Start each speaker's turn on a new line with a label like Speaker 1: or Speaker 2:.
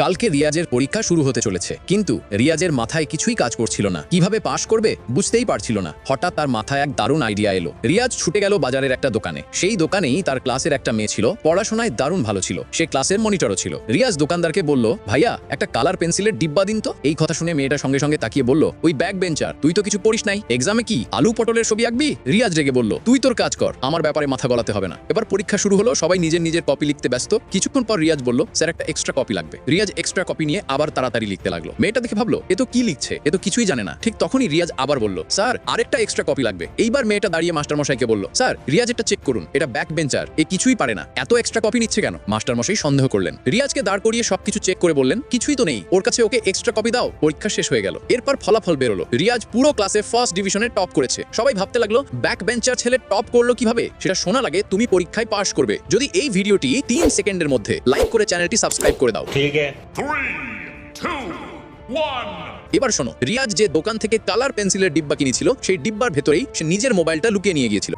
Speaker 1: কালকে রিয়াজের পরীক্ষা শুরু হতে চলেছে, কিন্তু রিয়াজের মাথায় কিছুই কাজ করছিল না। কীভাবে পাশ করবে বুঝতেই পারছিল না। হঠাৎ তার মাথায় এক দারুণ আইডিয়া এলো। রিয়াজ ছুটে গেল বাজারের একটা দোকানে। সেই দোকানেই তার ক্লাসের একটা মেয়ে ছিল, পড়াশোনায় দারুণ ভালো ছিল। সে ক্লাসের মনিটরও ছিল। রিয়াজ দোকানদারকে বলল, ভাইয়া, একটা কালার পেন্সিলের ডিব্বা দিন তো। এই কথা শুনে মেয়েটা সঙ্গে সঙ্গে তাকিয়ে বলল, ওই ব্যাক বেঞ্চার তুই তো কিছু পড়িস নাই। এক্সামে কি, আলু পটলের ছবি আঁকবি? রিয়াজ রেগে বলল, তুই তোর কাজ কর, আমার ব্যাপারে মাথা গলাতে হবে না। এবার পরীক্ষা শুরু হলো, সবাই নিজের নিজের কপি লিখতে ব্যস্ত। কিছুক্ষণ পর রিয়াজ বলল, স্যার, একটা এক্সট্রা কপি লাগবে। রিয়াজ রিয়াজ এক্সট্রা কপি নিয়ে আবার তাড়াতাড়ি লিখতে লাগল। মেয়েটা দেখে ভাবলো, এ তো কি লিখছে? এ তো কিছুই জানে না। ঠিক তখনই রিয়াজ আবার বলল, স্যার, আরেকটা এক্সট্রা কপি লাগবে। এইবার মেয়েটা দাঁড়িয়ে মাস্টার মশাইকে বলল, স্যার, রিয়াজ এটা চেক করুন, এটা ব্যাক বেঞ্চার এ কিছুই পারে না। এত এক্সট্রা কপি নিচ্ছে কেন? মাস্টার মশাই সন্দেহ করলেন। রিয়াজকে দাঁড় করিয়ে সবকিছু চেক করে বললেন, কিছুই তো নেই, ওর কাছে ওকে এক্সট্রা কপি দাও, পরীক্ষা শেষ হয়ে গেল। এরপর ফলাফল বেরোলো। রিয়াজ পুরো ক্লাসে ফার্স্ট ডিভিশনে টপ করেছে। সবাই ভাবতে লাগল ব্যাক বেঞ্চার ছেলে টপ করল কীভাবে? সেটা শোনা লাগে, তুমি পরীক্ষায় পাশ করবে। যদি এই ভিডিওটি তিন সেকেন্ডের মধ্যে লাইক করে চ্যানেলটি সাবস্ক্রাইব করে দাও।
Speaker 2: ঠিক আছে।
Speaker 1: এবার শোনো রিয়াজ যে দোকান থেকে কালার পেন্সিলের ডিব্বা কিনেছিল সেই ডিব্বার ভেতরেই সে নিজের মোবাইলটা লুকিয়ে নিয়ে গিয়েছিল।